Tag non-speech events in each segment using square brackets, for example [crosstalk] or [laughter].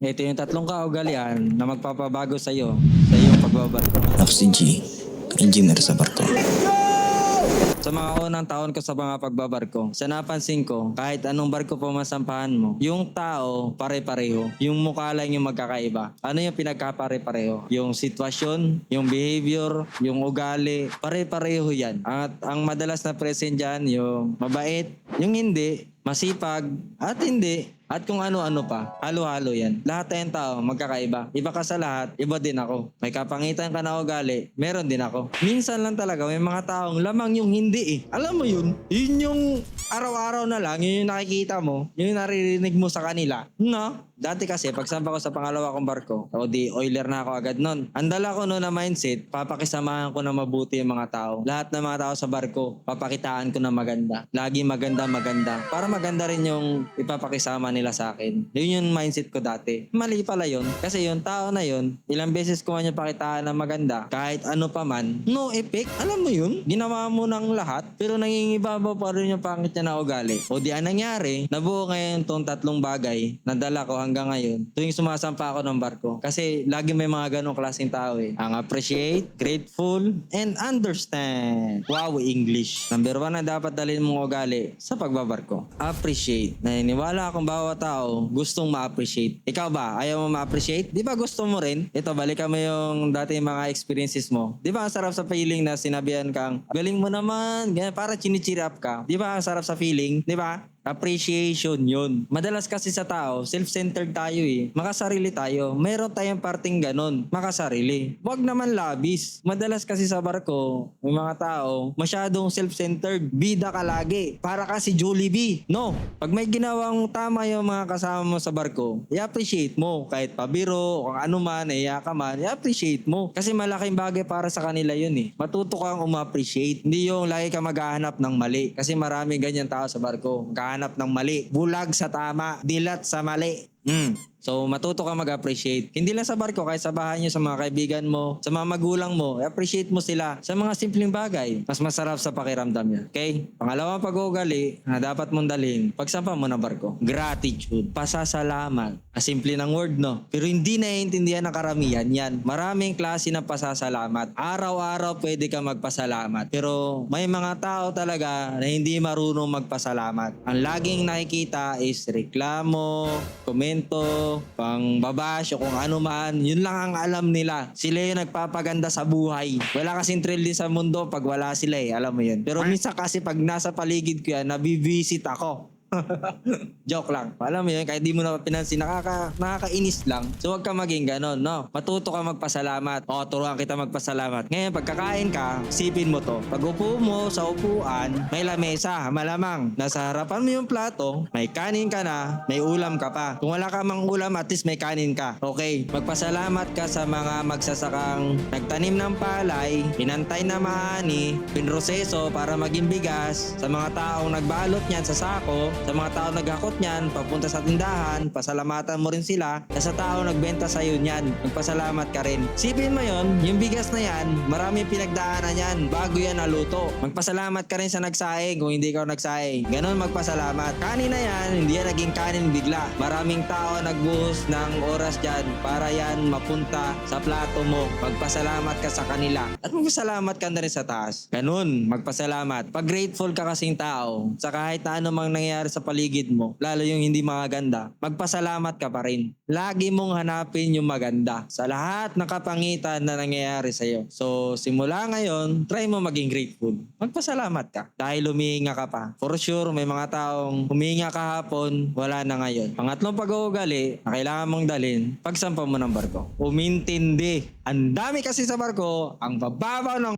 Ito yung tatlong kaugalian na magpapabago sa iyo sa iyong pagbabarko. Ako si G, engineer sa barko. Sa mga unang taon ko sa mga pagbabarko, sa napansin ko, kahit anong barko pa masampahan mo, yung tao pare-pareho. Yung mukha lang yung magkakaiba. Ano yung pinagkapare-pareho? Yung sitwasyon, yung behavior, yung ugali, pare-pareho yan. At ang madalas na present dyan, yung mabait, yung hindi, masipag, at hindi, at kung ano-ano pa. Halo-halo yan. Lahat tayong tao, magkakaiba. Iba ka sa lahat, iba din ako. May kapangitan ka na ugali, meron din ako. Minsan lang talaga, may mga taong lamang yung hindi eh. Alam mo yun? Yun yung araw-araw na lang, yun yung nakikita mo, yun yung naririnig mo sa kanila. No? Dati kasi, pagsamba ko sa pangalawa kong barko, o di oiler na ako agad nun. Ang dala ko noon na mindset, papakisamahan ko na mabuti yung mga tao. Lahat ng mga tao sa barko, papakitaan ko na maganda. Lagi maganda, maganda. Para maganda rin yung ipapakisama nila sa akin. Yun yung mindset ko dati. Mali pala yun. Kasi yung tao na yun, ilang beses ko man yung pakitaan na maganda, kahit ano pa man, no effect. Alam mo yun? Ginawa mo ng lahat, pero nangingibabaw pa rin yung pangit niya na ugali. O di ang nangyari, nabuo ngayon tong tatlong bagay na dala ko hanggang ngayon tuwing sumasampa ako ng barko. Kasi lagi may mga ganong klaseng tao eh. Ang appreciate, grateful, and understand. Wow, English. Number one na dapat dalhin mong ugali sa pagbabarko. Appreciate. Naniniwala akong bawat tao gustong ma-appreciate. Ikaw ba? Ayaw mo ma-appreciate? Di ba gusto mo rin? Ito, balikan mo yung dati mga experiences mo. Di ba ang sarap sa feeling na sinabihan kang, galing mo naman, ganyan, para chinicheer up ka. Di ba ang sarap sa feeling? Di ba? Appreciation yun. Madalas kasi sa tao, self-centered tayo eh. Makasarili tayo. Meron tayong parting ganon. Makasarili. Huwag naman labis. Madalas kasi sa barko, may mga tao, masyadong self-centered. Bida ka lagi. Para ka si Jollibee. No. Pag may ginawang tama yung mga kasama mo sa barko, i-appreciate mo. Kahit pabiro, kung ano man, iya ka man, i-appreciate mo. Kasi malaking bagay para sa kanila yun eh. Matuto kang um-appreciate. Hindi yung lagi ka maghahanap ng mali. Kasi marami ganyan tao sa barko. Maghahanap ng mali. Bulag sa tama. Dilat sa mali. Mm. So, matuto ka mag-appreciate. Hindi lang sa barko, kahit sa bahay nyo, sa mga kaibigan mo, sa mga magulang mo, appreciate mo sila sa mga simpleng bagay. Mas masarap sa pakiramdam yan. Okay? Pangalawang pag-uugali na dapat mong dalhin, pagsampa mo ng barko. Gratitude. Pasasalamat. A simple ng word, no? Pero hindi naiintindihan ng karamihan yan. Maraming klase ng pasasalamat. Araw-araw pwede ka magpasalamat. Pero may mga tao talaga na hindi marunong magpasalamat. Ang laging nakikita is reklamo, komento, pang babash kung ano man. Yun lang ang alam nila. Sila yung nagpapaganda sa buhay. Wala kasing thrill din sa mundo pag wala sila eh. Alam mo yun. Pero minsan kasi pag nasa paligid ko yan, nabivisit ako. [laughs] Joke lang. Alam mo yun, kahit di mo na pinansin, nakaka, nakakainis lang. So huwag ka maging ganon, no? Matuto ka magpasalamat. O, turuan kita magpasalamat. Ngayon, pagkakain ka, sipin mo to. Pag upo mo sa upuan, may lamesa, malamang. Nasa harapan mo yung plato, may kanin ka na, may ulam ka pa. Kung wala ka mang ulam, at least may kanin ka. Okay, magpasalamat ka sa mga magsasakang nagtanim ng palay, pinantay na maani, pinroseso para maging bigas, sa mga taong nagbalot niyan sa sako, sa mga taong naghakot niyan, papunta sa tindahan, pasalamatan mo rin sila, at sa taong nagbenta sa iyo niyan, magpasalamat ka rin. Sipin mo yon, yung bigas na yan, marami pinagdaanan yan bago yan naluto. Magpasalamat ka rin sa nagsaing kung hindi ka nagsaing. Ganon magpasalamat. Kanin na yan, hindi yan naging kanin bigla. Maraming tao nagbuhos ng oras dyan para yan mapunta sa plato mo. Magpasalamat ka sa kanila. At magpasalamat ka na rin sa taas. Ganon, magpasalamat. Pag grateful ka kasing tao, sa kahit na ano mang sa paligid mo, lalo yung hindi maganda, magpasalamat ka pa rin. Lagi mong hanapin yung maganda sa lahat ng kapangitan na nangyayari sa'yo. So, simula ngayon, try mo maging grateful. Magpasalamat ka. Dahil humihinga ka pa. For sure, may mga taong humihinga kahapon, wala na ngayon. Pangatlong pag-uugali na kailangan mong dalhin, pagsampa mo ng barko. Umintindi. Ang dami kasi sa barko, ang bababaw ng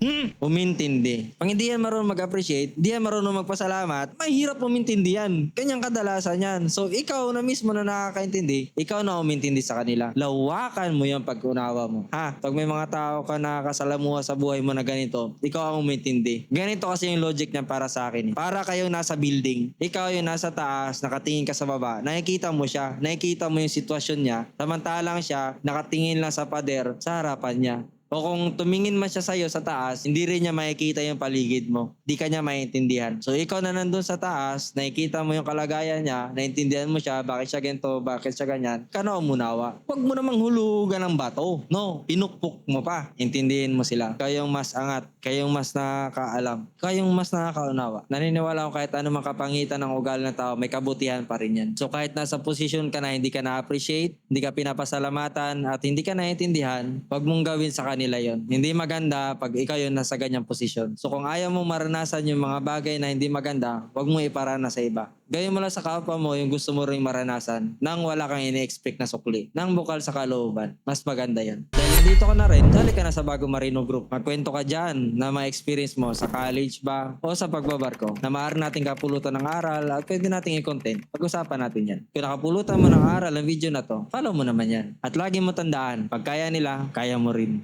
Hmm, umintindi. Pag hindi yan marunong mag-appreciate, hindi yan marunong magpasalamat, mahirap umintindi yan. Kanyang kadalasan yan. So, ikaw na mismo na nakakaintindi, ikaw na umintindi sa kanila. Lawakan mo yung pag-unawa mo. Ha? Pag may mga tao ka na kasalamuha sa buhay mo na ganito, ikaw ang umintindi. Ganito kasi yung logic niya para sa akin. eh. Para kayong nasa building, ikaw yung nasa taas, nakatingin ka sa baba, nakikita mo siya, nakikita mo yung sitwasyon niya, samantalang siya, nakatingin lang sa pader sa harapan niya. O kung tumingin man siya sa'yo sa taas, hindi rin niya makikita yung paligid mo. Di ka niya maintindihan. So ikaw na nandun sa taas, nakikita mo yung kalagayan niya, naintindihan mo siya, bakit siya ganito, bakit siya ganyan, ka na umunawa. Huwag mo namang hulugan ng bato. No, pinukpok mo pa. Intindihin mo sila. Kayong mas angat, kayong mas nakakaalam, kayong mas nakakaunawa. Naniniwala ko kahit ano makapangitan ng ugali ng tao, may kabutihan pa rin yan. So kahit nasa posisyon ka na hindi ka na-appreciate, hindi ka pinapasalamatan, at hindi ka naiintindihan, wag mong gawin sa kanila yon. Hindi maganda pag ikaw yun nasa ganyang posisyon. So kung ayaw mong maranasan yung mga bagay na hindi maganda, wag mo iparana sa iba. Gawin mo lang sa kapwa mo yung gusto mo rin maranasan nang wala kang ini-expect na sukli. Nang bukal sa kalooban. Mas maganda yan. Dahil nandito ka na rin, dali ka na sa Bago Marino Group. Magkwento ka dyan na ma-experience mo sa college ba o sa pagbabarko na maaari natin kapulutan ng aral at pwede nating i-content. Pag-usapan natin yan. Kung nakapulutan mo ng aral ang video na to, follow mo naman yan. At lagi mo tandaan, pag kaya nila, kaya mo rin.